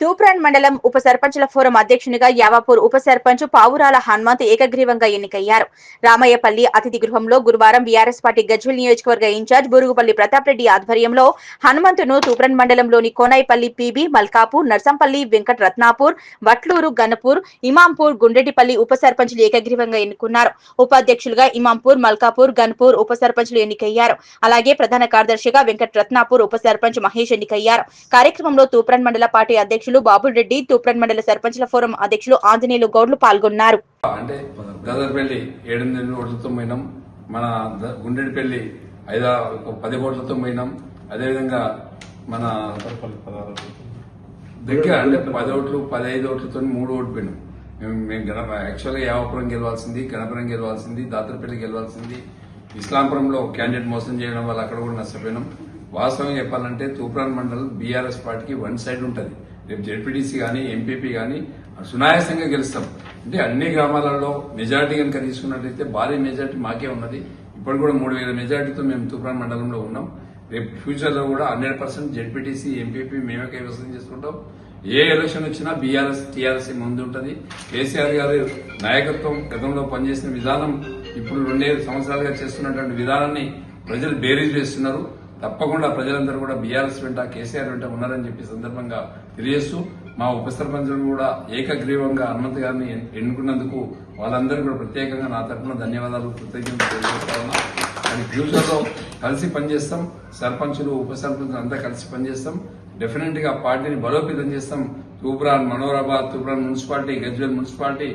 తూప్రాన్ మండలం ఉప సర్పంచుల ఫోరం అధ్యక్షునిగా యావాపూర్ ఉప సర్పంచ్ పావురాల హనుమంత్ ఏకగ్రీవంగా ఎన్నికయ్యారు. రామయ్యపల్లి అతిథి గృహంలో గురువారం బీఆర్ఎస్ పార్టీ గజ్వెల్ నియోజకవర్గ ఇన్ఛార్జ్ బురుగుపల్లి ప్రతాప్ రెడ్డి ఆధ్వర్యంలో హనుమంతును తూప్రాన్ మండలంలోని కోనాయిపల్లి పీబీ మల్కాపూర్ నర్సంపల్లి వెంకట రత్నాపూర్ వట్లూరు గన్నపూర్ ఇమాంపూర్ గుండెటిపల్లి ఉప సర్పంచులు ఏకగ్రీవంగా ఎన్నుకున్నారు. ఉపాధ్యక్షులుగా ఇమాంపూర్ మల్కాపూర్ గన్పూర్ ఉప సర్పంచులు ఎన్నికయ్యారు. అలాగే ప్రధాన కార్యదర్శిగా వెంకట రత్నాపూర్ ఉప సర్పంచ్ మహేష్ ఎన్నికయ్యారు. కార్యక్రమంలో తూప్రన్ మండల పార్టీ అధ్యక్షులు బాబుల్ రెడ్డి తూప్రన్ మండల సర్పంచుల ఫోరం అధ్యక్షులు ఆంజనేయులు గౌడ్లు పాల్గొన్నారు. అంటే గదర్పల్లి ఎనిమిది ఓట్లతో పోయినాం మన ద- గుండెడిపల్లి ఐదా పది ఓట్లతో పోయినాం అదేవిధంగా మన దగ్గర అంటే పది ఓట్లు పదహైదు ఓట్లతో మూడు ఓట్లు పోయినాం. మేము మేము గణప యాక్చువల్గా యావపురం గెలవాల్సింది గణపురం గెలవాల్సింది దాతరపల్లి గెలవాల్సింది ఇస్లాంపురంలో క్యాండిడేట్ మోసం చేయడం వల్ల అక్కడ కూడా నష్టపోయినాం. వాస్తవం చెప్పాలంటే తూప్రాన్ మండలం బీఆర్ఎస్ పార్టీకి వన్ సైడ్ ఉంటుంది. రేపు జెడ్పీటీసీ కానీ ఎంపీపీ కానీ సునాయాసంగా గెలుస్తాం. అంటే అన్ని గ్రామాలలో మెజార్టీ కనుక తీసుకున్నట్లయితే భారీ మెజార్టీ మాకే ఉన్నది. ఇప్పుడు కూడా మూడు వేల మెజార్టీతో మేము తూప్రాన్ మండలంలో ఉన్నాం. రేపు ఫ్యూచర్లో కూడా హండ్రెడ్ పర్సెంట్ జెడ్పీటీసీ ఎంపీపీ మేమే కైవసం చేసుకుంటాం. ఏ ఎలక్షన్ వచ్చినా బీఆర్ఎస్ టీఆర్ఎస్ ముందు ఉంటుంది. కేసీఆర్ గారి నాయకత్వం గతంలో పనిచేసిన విధానం ఇప్పుడు రెండేడు సంవత్సరాలుగా చేస్తున్నటువంటి విధానాన్ని ప్రజలు బేరీజ్ వేస్తున్నారు. తప్పకుండా ప్రజలందరూ కూడా బీఆర్ఎస్ వెంట కేసీఆర్ వెంట ఉన్నారని చెప్పి సందర్భంగా తెలియజేస్తూ మా ఉప సర్పంచులు కూడా ఏకగ్రీవంగా హనుమంత్ గారిని ఎన్నుకున్నందుకు వాళ్ళందరూ కూడా ప్రత్యేకంగా నా తరఫున ధన్యవాదాలు కృతజ్ఞతలు తెలియజేస్తా అండ్ ఫ్యూచర్లో కలిసి పనిచేస్తాం సర్పంచులు ఉప సర్పంచులు అంతా కలిసి పనిచేస్తాం. డెఫినెట్గా పార్టీని బలోపేతం చేస్తాం. తూప్రాన్ మనోరాబాద్ తూప్రాన్ మున్సిపాలిటీ గజ్వేల్ మున్సిపాలిటీ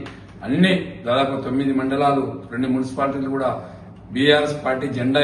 అన్ని దాదాపు తొమ్మిది మండలాలు రెండు మున్సిపాలిటీలు కూడా బీఆర్ఎస్ పార్టీ జెండా